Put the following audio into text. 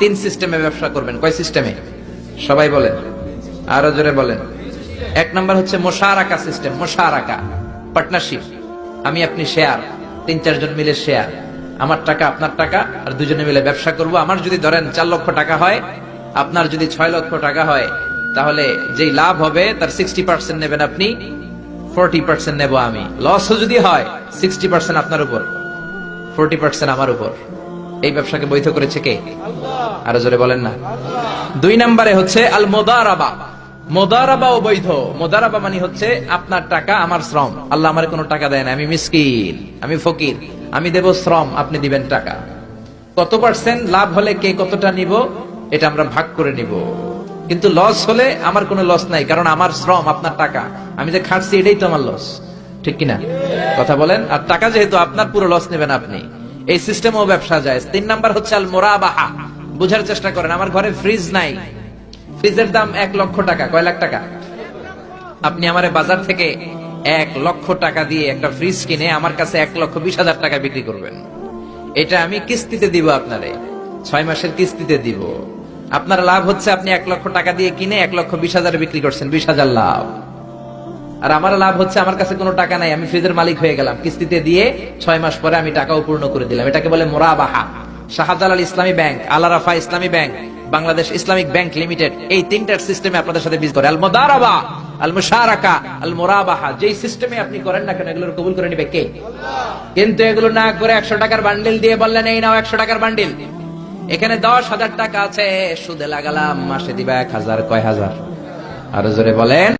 তিন সিস্টেমে ব্যবসা করবেন। কয় সিস্টেমে? সবাই বলেন। আরও জোরে বলেন। এক নম্বর হচ্ছে মোশারাকা সিস্টেম, মোশারাকা, পার্টনারশিপ। আমি, আপনি শেয়ার, তিন, চারজন মিলে শেয়ার। আমার টাকা, আপনার টাকা, আর দুজনে মিলে ব্যবসা করব। আমার যদি ধরেন চার লক্ষ টাকা হয়, আপনার যদি ছয় লক্ষ টাকা হয়, তাহলে যেই লাভ হবে, তার সিক্সটি পার্সেন্ট নেবেন আপনি ফোরটি পার্সেন্ট নেব আমি। লসও যদি হয় সিক্সটি পার্সেন্ট আপনার উপর ফোরটি পার্সেন্ট আমার উপর। এই ব্যবসাকে বৈধ করেছে কে? আরও জোরে বলেন না। দুই নম্বরে হচ্ছে আল মোদারাবা মোদারাবা ও বৈধ মোদারাবা মানে হচ্ছে আপনার টাকা, আমার শ্রম। আল্লাহ আমার কোনো টাকা দেয় না। আমি মিসকিন, আমি ফকির, আমি দেব শ্রম, আপনি দিবেন টাকা। কত পার্সেন্ট লাভ হলে কে কতটা নিব? এটা আমরা ভাগ করে নিব। কিন্তু লস হলে আমার কোনো লস নাই, কারণ আমার শ্রম, আপনার টাকা। আমি যে খাটছি, এটাই তো আমার লস ঠিক কিনা? কথা বলেন? আর টাকা যেহেতু আপনার, পুরো লস নেবেন আপনি। এই সিস্টেমও ব্যবসা যায়। তিন নাম্বার হচ্ছে আল মোরাবাহা বুঝার চেষ্টা করেন, আমার ঘরে ফ্রিজ নাই। ফ্রিজের দাম এক লক্ষ টাকা। কয় লাখ টাকা? আপনি আমারে বাজার থেকে এক লক্ষ টাকা দিয়ে একটা ফ্রিজ কিনে আমার কাছে এক লক্ষ বিশ হাজার টাকা বিক্রি করবেন। এটা আমি কিস্তিতে দিব আপনারে। ছয় মাসের কিস্তিতে দিব। আপনার লাভ হচ্ছে আপনি এক লক্ষ টাকা দিয়ে কিনে এক লক্ষ বিশ হাজার বিক্রি করছেন। বিশ হাজার লাভ। আর আমার লাভ হচ্ছে আমার কাছে কোনো টাকা নাই, আমি ফ্রিজের মালিক হয়ে গেলাম। কিস্তিতে দিয়ে ছয় মাস পরে আমি টাকাও পূর্ণ করে দিলাম। এটাকে বলে মোরাবাহা। Shahjalal Islami bank Al Arafah Islami bank, Bangladesh Islamic bank limited, এই তিনটার সিস্টেমে আপনাদের সাথে বিজ করে। আল মোদারাবা যেই সিস্টেমে আপনি করেন না কেন, এগুলোর কবুল করে নিবে কে? কিন্তু এগুলো না করে একশো টাকার বান্ডিল দিয়ে বললেন, এই নাও একশো টাকার বান্ডিল। এখানে দশ হাজার টাকা আছে, সুদে লাগালাম, মাসে দিবা এক হাজার, কয় হাজার? আরও জোরে বলেন।